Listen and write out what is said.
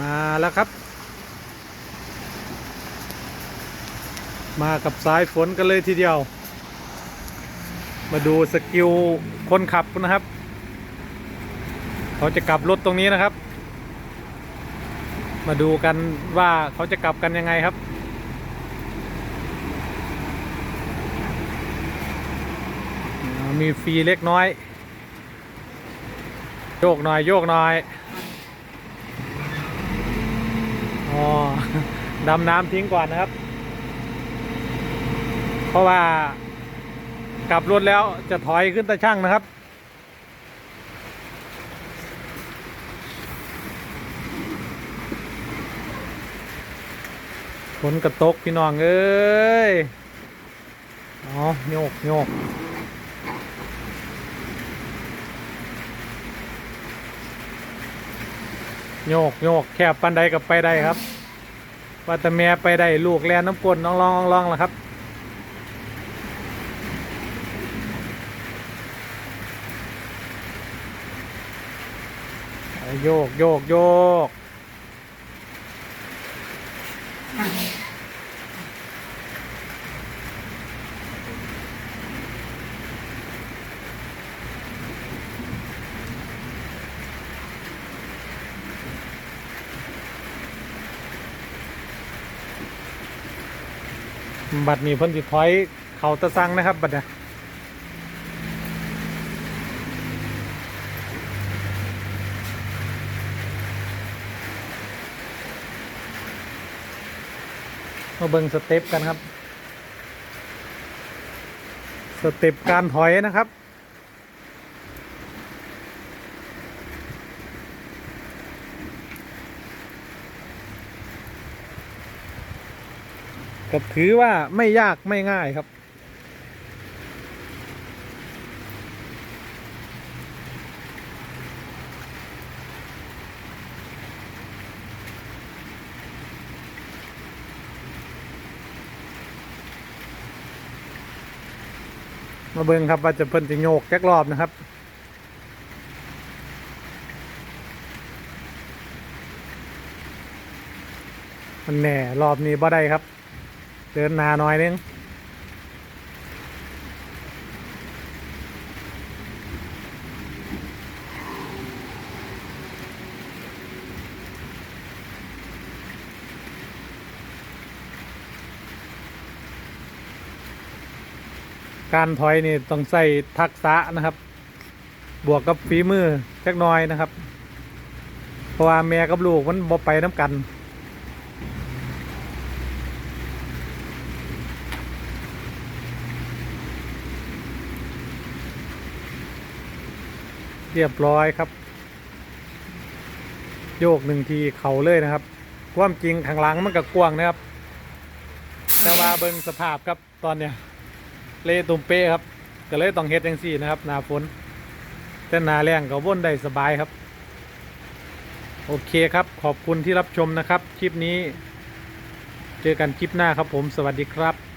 มาแล้วครับ มากับสายฝนกันเลยทีเดียว มาดูสกิลคนขับนะครับ เขาจะกลับรถตรงนี้นะครับ มาดูกันว่าเขาจะกลับกันยังไงครับมีฟรีเล็กน้อย โยกหน่อย โยกหน่อย อ๋อดำน้ำทิ้งก่อนนะครับ เพราะว่ากลับรถแล้วจะถอยขึ้นตะช่างนะครับ ฝนกระตกพี่น้องเอ้ย อ๋อโยกโยก โยกโยกแคบปันใดกับไปได้ครับว่าแต่แม่ไปได้ลูกแลนน้ำกลน้องลองลองละครับ โยกโยกโยก บัตรนี้เพิ่นสิถอยเขาตะซังนะครับบัตรเนี่ยมาเบิ่งสเต็ปกันครับ สเต็ปการถอยนะครับ ก็ถือว่าไม่ยากไม่ง่ายครับ มาเบิ่งครับว่าจะเพิ่นจะโยกแจ็กรอบนะครับมันแหน่รอบนี้บ่ได้ครับ เดินนาหน่อยนึงการถอยนี่ต้องใส่ทักษะนะครับ บวกกับฝีมือจักน้อยนะครับ เพราะว่าแม่กับลูกมันบ่ไปน้ำกัน เรียบร้อยครับ โยกหนึ่งทีเข่าเลยนะครับความจริงข้างหลังมันก็กวงนะครับ แต่ว่าเบิ่งสภาพครับตอนเนี้ยเละตุ่มเป้ครับก็เลยต้องเฮ็ดจังซี่นะครับหนาฝนแต่หนาแรงก็ว่นได้สบายครับ โอเคครับ ขอบคุณที่รับชมนะครับ คลิปนี้ เจอกันคลิปหน้าครับผมสวัสดีครับ